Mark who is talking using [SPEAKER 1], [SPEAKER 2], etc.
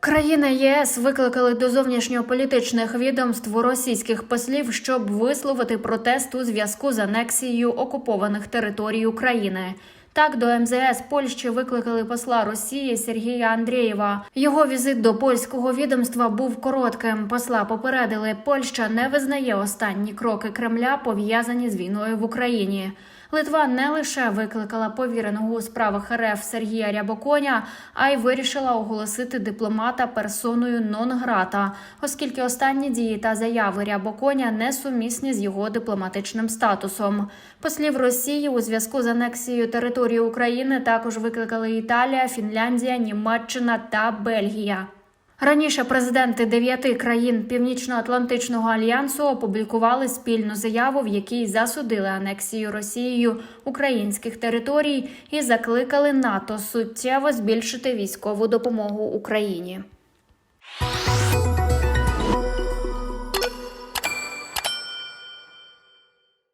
[SPEAKER 1] Країни ЄС викликали до зовнішньополітичних відомств російських послів, щоб висловити протест у зв'язку з анексією окупованих територій України. Так, до МЗС Польщі викликали посла Росії Сергія Андрієва. Його візит до польського відомства був коротким. Посла попередили, Польща не визнає останні кроки Кремля, пов'язані з війною в Україні. Литва не лише викликала повіреного у справах РФ Сергія Рябоконя, а й вирішила оголосити дипломата персоною нон-грата, оскільки останні дії та заяви Рябоконя несумісні з його дипломатичним статусом. Послів Росії у зв'язку з анексією території України також викликали Італія, Фінляндія, Німеччина та Бельгія. Раніше президенти дев'яти країн Північно-Атлантичного альянсу опублікували спільну заяву, в якій засудили анексію Росією українських територій і закликали НАТО суттєво збільшити військову допомогу Україні.